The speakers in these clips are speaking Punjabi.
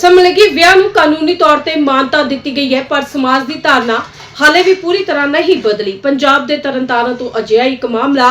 ਸਮਲਗੀ ਵਿਆਹ ਨੂੰ ਕਾਨੂੰਨੀ ਤੌਰ ਤੇ ਮਾਨਤਾ ਦਿੱਤੀ ਗਈ ਹੈ, ਪਰ ਸਮਾਜ ਦੀ ਧਾਰਨਾ ਹਾਲੇ ਵੀ ਪੂਰੀ ਤਰ੍ਹਾਂ ਨਹੀਂ ਬਦਲੀ। ਪੰਜਾਬ ਦੇ ਤਰਨਤਾਰਨ ਤੋਂ ਅਜਿਹਾ ਇੱਕ ਮਾਮਲਾ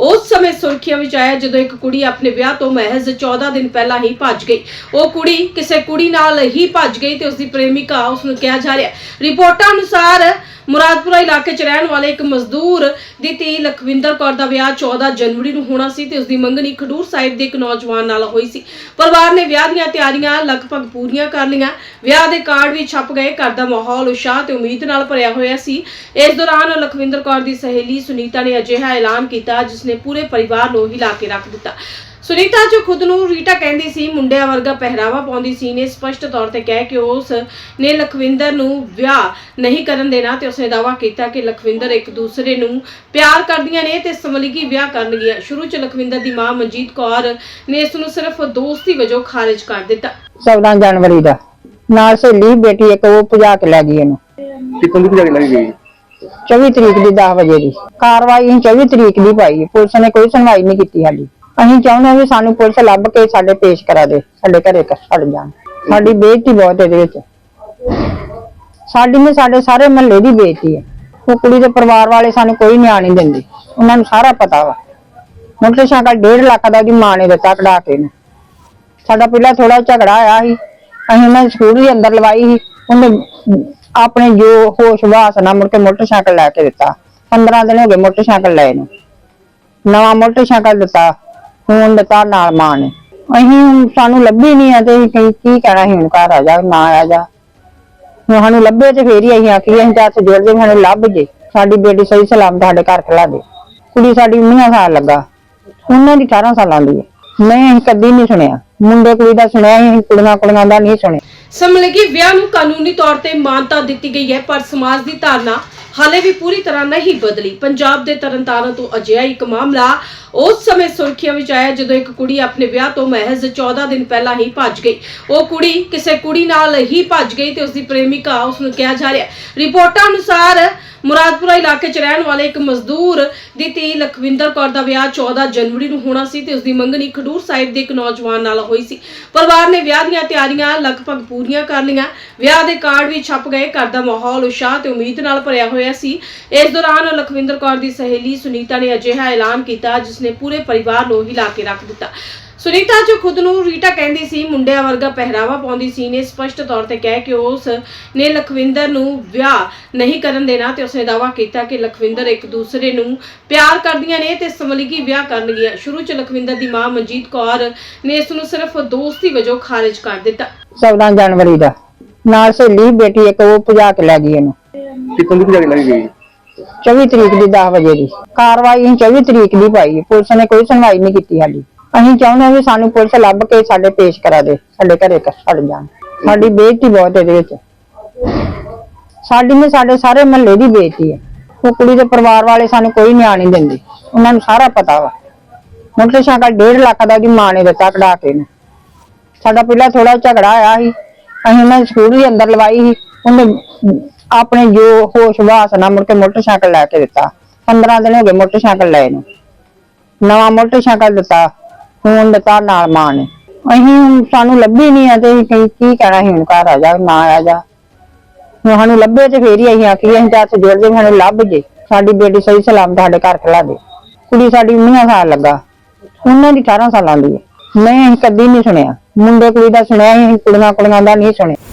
ਉਸ ਸਮੇਂ ਸੁਰਖੀਆਂ ਵਿੱਚ ਆਇਆ ਜਦੋਂ ਇੱਕ ਕੁੜੀ ਆਪਣੇ ਵਿਆਹ ਤੋਂ ਮਹਿਜ਼ 14 ਦਿਨ ਪਹਿਲਾਂ ਹੀ ਭੱਜ ਗਈ। ਉਹ ਕੁੜੀ ਕਿਸੇ ਕੁੜੀ ਨਾਲ ਹੀ ਭੱਜ ਗਈ ਤੇ ਉਸ ਦੀ ਪ੍ਰੇਮਿਕਾ ਉਸ ਨੂੰ ਕਿਹਾ ਜਾ ਰਿਹਾ ਰਿਪੋਰਟਾਂ ਅਨੁਸਾਰ ਮੁਰਾਦਪੁਰਾ ਇਲਾਕੇ 'ਚ ਰਹਿਣ ਵਾਲੇ ਇੱਕ ਮਜ਼ਦੂਰ ਦੀ ਧੀ ਲਖਵਿੰਦਰ ਕੌਰ ਦਾ ਵਿਆਹ 14 ਜਨਵਰੀ ਨੂੰ ਹੋਣਾ ਸੀ ਤੇ ਉਸ ਦੀ ਮੰਗਣੀ ਖਡੂਰ ਸਾਹਿਬ ਦੇ ਇੱਕ ਨੌਜਵਾਨ ਨਾਲ ਹੋਈ ਸੀ। ਪਰਿਵਾਰ ਨੇ ਵਿਆਹ ਦੀਆਂ ਤਿਆਰੀਆਂ ਲਗਭਗ ਪੂਰੀਆਂ ਕਰ ਲਈਆਂ। ਵਿਆਹ ਦੇ ਕਾਰਡ ਵੀ ਛਪ ਗਏ। ਘਰ ਦਾ ਮਾਹੌਲ ਉਤਸ਼ਾਹ ਤੇ ਉਮੀਦ ਨਾਲ ਭਰਿਆ ਹੋਇਆ ਸੀ। ਇਸ ਦੌਰਾਨ ਲਖਵਿੰਦਰ ਕੌਰ ਦੀ ਸਹੇਲੀ ਸੁਨੀਤਾ ਨੇ ਅਜਿਹਾ ਐਲਾਨ ਕੀਤਾ ਜਿਸ ਨੇ ਪੂਰੇ ਪਰਿਵਾਰ ਨੂੰ ਹਿਲਾ ਕੇ ਰੱਖ ਦਿੱਤਾ। ਸੁਨੀਤਾ ਜੋ ਖੁਦ ਨੂੰ ਰੀਟਾ ਕਹਿੰਦੀ ਸੀ ਮੁੰਡਿਆਂ ਵਰਗਾ ਪਹਿਰਾਵਾ ਪਾਉਂਦੀ ਸੀ ਨੇ ਸਪਸ਼ਟ ਤੌਰ ਤੇ ਕਹਿ ਕਿ ਉਸ ਨੇ ਲਖਵਿੰਦਰ ਨੂੰ ਵਿਆਹ ਨਹੀਂ ਕਰਨ ਦੇਣਾ ਤੇ ਉਸਨੇ ਦਾਅਵਾ ਕੀਤਾ ਕਿ ਲਖਵਿੰਦਰ ਇੱਕ ਦੂਸਰੇ ਨੂੰ ਪਿਆਰ ਕਰਦੀਆਂ ਨੇ ਤੇ ਸਮਲਿਗੀ ਵਿਆਹ ਕਰਨਗੀਆਂ। ਸ਼ੁਰੂ ਚ ਲਖਵਿੰਦਰ ਦੀ ਮਾਂ ਮਨਜੀਤ ਕੌਰ ਨੇ ਇਸ ਨੂੰ ਸਿਰਫ ਦੋਸਤੀ ਵਜੋਂ ਖਾਰਜ ਕਰ ਦਿੱਤਾ। 14 ਜਨਵਰੀ ਦਾ। ਨਾਲ ਸਹੇਲੀ ਬੇਟੀ ਇੱਕ ਉਹ ਭਜਾ ਕੇ ਲੈ ਗਈ ਇਹਨੂੰ। ਕਿੱਥੋਂ ਦੀ ਭਜਾਈ ਲੱਗੀ ਗਈ 24 ਤਰੀਕ ਦੀ 10 ਵਜੇ ਦੀ। ਕਾਰਵਾਈ ਅਸੀਂ 24 ਤਰੀਕ ਦੀ ਪਾਈ। ਪੁਲਿਸ ਨੇ ਕੋਈ ਸੁਣਵਾਈ ਨਹੀਂ ਕੀਤੀ ਸਾਡੀ। ਅਸੀਂ ਚਾਹੁੰਦੇ ਹਾਂ ਵੀ ਸਾਨੂੰ ਪੁਲਿਸ ਲੱਭ ਕੇ ਸਾਡੇ ਪੇਸ਼ ਕਰਾ ਦੇ, ਸਾਡੇ ਘਰੇ ਕ- ਛੱਡ ਜਾਣ। ਸਾਡੀ ਬੇਇੱਜ਼ਤੀ ਬਹੁਤ ਇਹਦੇ ਵਿੱਚ। ਸਾਡੀ ਨੇ ਸਾਡੇ ਸਾਰੇ ਮਹੱਲੇ ਦੀ ਬੇਇੱਜ਼ਤੀ ਹੈ। ਉਹ ਕੁੜੀ ਦੇ ਪਰਿਵਾਰ ਵਾਲੇ ਸਾਨੂੰ ਕੋਈ ਨਿਆਂ ਨਹੀਂ ਦਿੰਦੇ। ਉਹਨਾਂ ਨੂੰ ਸਾਰਾ ਪਤਾ ਵਾ। ਮੋਟਰਸਾਈਕਲ 1.5 ਲੱਖ ਦਾ ਉਹਦੀ ਮਾਂ ਨੇ ਦਿੱਤਾ ਕਢਾ ਕੇ ਨੂੰ ਸਾਡਾ ਪਹਿਲਾਂ ਥੋੜਾ ਝਗੜਾ ਆਇਆ ਸੀ। ਅਸੀਂ ਉਹਨਾਂ ਦੀ ਸਕੂਟਰੀ ਅੰਦਰ ਲਵਾਈ ਸੀ। ਉਹਨੇ ਆਪਣੇ ਜੋ ਹੋਸ਼ ਵਾਸ ਨਾਲ ਮੁੜ ਕੇ ਮੋਟਰਸਾਈਕਲ ਲੈ ਕੇ ਦਿੱਤਾ। 15 ਦਿਨ ਹੋ ਗਏ ਮੋਟਰਸਾਈਕਲ ਲਏ ਨੂੰ। ਨਵਾਂ ਮੋਟਰਸਾਈਕਲ ਦਿੱਤਾ। ਹੁਣ ਦਿੱਤਾ ਨਾਲ ਮਾਂ ਨੇ। ਅਸੀਂ ਸਾਨੂੰ ਲੱਭੀ ਨਹੀਂ ਆ ਤੇ ਅਸੀਂ ਕੀ ਕੀ ਕਹਿਣਾ ਸੀ ਹੁਣ ਘਰ ਆ ਜਾ ਨਾ ਆ ਜਾ। ਹੁਣ ਸਾਨੂੰ ਲੱਭੇ ਤੇ ਫੇਰ ਹੀ ਅਸੀਂ ਆਖੀ ਅਸੀਂ ਤਾਂ ਹੱਥ ਜੋੜਦੇ ਸਾਨੂੰ ਲੱਭ ਜੇ। ਸਾਡੀ ਬੇਟੀ ਸਹੀ ਸਲਾਮ ਸਾਡੇ ਘਰ ਖਲਾ ਦੇ। ਕੁੜੀ ਸਾਡੀ 19 ਸਾਲ ਲੱਗਾ। ਉਹਨਾਂ ਦੀ 18 ਸਾਲਾਂ ਦੀ ਹੈ ਮੈਂ ਅਸੀਂ ਕਦੀ ਨਹੀਂ ਸੁਣਿਆ। ਮੁੰਡੇ ਕੁੜੀ ਦਾ ਸੁਣਿਆ ਸੀ, ਅਸੀਂ ਕੁੜੀਆਂ ਕੁੜੀਆਂ ਦਾ ਨਹੀਂ ਸੁਣਿਆ। ਸਮਲਗੀ ਵਿਆਹ ਨੂੰ ਕਾਨੂੰਨੀ ਤੌਰ ਤੇ ਮਾਨਤਾ ਦਿੱਤੀ ਗਈ ਹੈ ਪਰ ਸਮਾਜ ਦੀ ਧਾਰਨਾ ਹਾਲੇ ਵੀ ਪੂਰੀ ਤਰ੍ਹਾਂ ਨਹੀਂ ਬਦਲੀ। ਪੰਜਾਬ ਦੇ ਤਰਨਤਾਰਨ ਤੋਂ ਅਜਿਹਾ ਇੱਕ ਮਾਮਲਾ ਉਸ ਸਮੇਂ ਸੁਰਖੀਆਂ ਵਿੱਚ ਆਇਆ ਜਦੋਂ ਇੱਕ ਕੁੜੀ ਆਪਣੇ ਵਿਆਹ ਤੋਂ ਮਹਿਜ਼ 14 ਦਿਨ ਪਹਿਲਾਂ ਹੀ ਭੱਜ ਗਈ। ਉਹ ਕੁੜੀ ਕਿਸੇ ਕੁੜੀ ਨਾਲ ਹੀ ਭੱਜ ਗਈ ਤੇ ਉਸ ਦੀ ਪ੍ਰੇਮਿਕਾ ਉਸ ਨੂੰ ਕਿਹਾ ਜਾ ਰਿਹਾ। ਰਿਪੋਰਟਾਂ ਅਨੁਸਾਰ ਮੁਰਾਦਪੁਰਾ ਇਲਾਕੇ 'ਚ ਰਹਿਣ ਵਾਲੇ ਇੱਕ ਮਜ਼ਦੂਰ ਦੀ ਧੀ ਲਖਵਿੰਦਰ ਕੌਰ ਦਾ ਵਿਆਹ 14 ਜਨਵਰੀ ਨੂੰ ਹੋਣਾ ਸੀ ਤੇ ਉਸ ਦੀ ਮੰਗਣੀ ਖਡੂਰ ਸਾਹਿਬ ਦੇ ਇੱਕ ਨੌਜਵਾਨ ਨਾਲ ਹੋਈ ਸੀ। ਪਰਿਵਾਰ ਨੇ ਵਿਆਹ ਦੀਆਂ ਤਿਆਰੀਆਂ ਲਗਭਗ ਪੂਰੀਆਂ ਕਰ ਲਈਆਂ। ਵਿਆਹ ਦੇ ਕਾਰਡ ਵੀ ਛਪ ਗਏ। ਘਰ ਦਾ ਮਾਹੌਲ ਉਤਸ਼ਾਹ ਤੇ ਉਮੀਦ ਨਾਲ ਭਰਿਆ ਹੋਇਆ ਸੀ। ਇਸ ਦੌਰਾਨ ਲਖਵਿੰਦਰ ਕੌਰ ਦੀ ਸਹੇਲੀ ਸੁਨੀਤਾ ਨੇ ਅਜਿਹਾ ਐਲਾਨ ਕੀਤਾ ਜਿਸ ਨੇ ਪੂਰੇ ਪਰਿਵਾਰ ਨੂੰ ਹਿਲਾ ਕੇ ਰੱਖ ਦਿੱਤਾ। ਸੁਨੀਤਾ ਜੋ ਖੁਦ ਨੂੰ ਰੀਟਾ ਕਹਿੰਦੀ ਸੀ ਮੁੰਡਿਆਂ ਵਰਗਾ ਪਹਿਰਾਵਾ ਪਾਉਂਦੀ ਸੀ ਨੇ ਸਪਸ਼ਟ ਤੌਰ ਤੇ ਕਹਿ ਕਿ ਉਸ ਨੇ ਲਖਵਿੰਦਰ ਨੂੰ ਵਿਆਹ ਨਹੀਂ ਕਰਨ ਦੇਣਾ ਤੇ ਉਸਨੇ ਦਾਅਵਾ ਕੀਤਾ ਕਿ ਲਖਵਿੰਦਰ ਇੱਕ ਦੂਸਰੇ ਨੂੰ ਪਿਆਰ ਕਰਦੀਆਂ ਨੇ ਤੇ ਸਮਲਿਗੀ ਵਿਆਹ ਕਰਨਗੀਆਂ। ਸ਼ੁਰੂ ਚ ਲਖਵਿੰਦਰ ਦੀ ਮਾਂ ਮਨਜੀਤ ਕੌਰ ਨੇ ਇਸ ਨੂੰ ਸਿਰਫ ਦੋਸਤੀ ਵਜੋਂ ਖਾਰਜ ਕਰ ਦਿੱਤਾ। 14 ਜਨਵਰੀ ਦਾ। ਨਾਲ ਸਹੇਲੀ ਬੇਟੀ ਇੱਕ ਉਹ ਭਜਾ ਕੇ ਲੈ ਗਈ ਇਹਨੂੰ। ਕਿੱਥੋਂ ਦੀ ਭਜਾਈ ਲੱਗੀ ਗਈ? 24 ਤਰੀਕ ਦੀ 10 ਵਜੇ ਦੀ। ਕਾਰਵਾਈ ਅਸੀਂ 24 ਤਰੀਕ ਦੀ ਪਾਈ ਪੁਲਿਸ ਨੇ ਕੋਈ ਸੁਣਵਾਈ ਨਹੀਂ ਕੀਤੀ ਸਾਡੀ। ਅਸੀਂ ਚਾਹੁੰਦੇ ਹਾਂ ਵੀ ਸਾਨੂੰ ਪੁਲਿਸ ਲੱਭ ਕੇ ਸਾਡੇ ਪੇਸ਼ ਕਰਾ ਦੇ, ਸਾਡੇ ਘਰੇ ਛੱਡ ਜਾਣ। ਸਾਡੀ ਬੇਇੱਜ਼ਤੀ ਬਹੁਤ ਇਹਦੇ ਵਿੱਚ। ਸਾਡੀ ਨੇ ਸਾਡੇ ਸਾਰੇ ਮਹੱਲੇ ਦੀ ਬੇਇੱਜ਼ਤੀ ਹੈ। ਉਹ ਕੁੜੀ ਦੇ ਪਰਿਵਾਰ ਵਾਲੇ ਸਾਨੂੰ ਕੋਈ ਨਿਆਂ ਨਹੀਂ ਦਿੰਦੇ। ਉਹਨਾਂ ਨੂੰ ਸਾਰਾ ਪਤਾ ਵਾ। ਮੋਟਰਸਾਈਕਲ 1.5 ਲੱਖ ਦਾ ਉਹਦੀ ਮਾਂ ਨੇ ਦਿੱਤਾ ਕਢਾ ਕੇ ਨੇ ਸਾਡਾ ਪਹਿਲਾਂ ਥੋੜਾ ਝਗੜਾ ਆਇਆ ਸੀ। ਅਸੀਂ ਉਹਨਾਂ ਸਕੂਲ ਸਕੂਟਰੀ ਅੰਦਰ ਲਵਾਈ ਸੀ। ਉਹਨੇ ਆਪਣੇ ਜੋ ਹੋਸ਼ ਵਾਸ ਨਾ ਮੁੜ ਕੇ ਮੋਟਰਸਾਈਕਲ ਲੈ ਕੇ ਦਿੱਤਾ। 15 ਦਿਨ ਹੋ ਗਏ ਮੋਟਰਸਾਈਕਲ ਲਏ ਨੂੰ। ਨਵਾਂ ਮੋਟਰਸਾਈਕਲ ਦਿੱਤਾ। ਹੁਣ ਦਿੱਤਾ ਨਾਲ ਮਾਂ ਨੇ। ਅਸੀਂ ਹੁਣ ਸਾਨੂੰ ਲੱਭੀ ਨਹੀਂ ਆ ਤੇ ਅਸੀਂ ਕੀ ਕਹਿਣਾ ਸੀ? ਹੁਣ ਘਰ ਆ ਜਾ ਨਾ ਆ ਜਾ। ਹੁਣ ਸਾਨੂੰ ਲੱਭੇ ਤੇ ਫੇਰ ਹੀ ਅਸੀਂ ਆਖੀ ਅਸੀਂ ਤਾਂ ਜੁੜ ਜੇ ਵੀ ਸਾਨੂੰ ਲੱਭ ਜੇ। ਸਾਡੀ ਬੇਟੀ ਸਹੀ ਸਲਾਮ ਸਾਡੇ ਘਰ ਖਲਾ ਦੇ ਕੁੜੀ ਸਾਡੀ 19 ਸਾਲ ਲੱਗਾ। ਉਹਨਾਂ ਦੀ 18 ਸਾਲਾਂ ਦੀ ਹੈ। ਮੈਂ ਅਸੀਂ ਕਦੀ ਨਹੀਂ ਸੁਣਿਆ। ਮੁੰਡੇ ਕੁੜੀ ਦਾ ਸੁਣਿਆ ਸੀ, ਅਸੀਂ ਕੁੜੀਆਂ ਕੁੜੀਆਂ ਦਾ ਨਹੀਂ ਸੁਣਿਆ।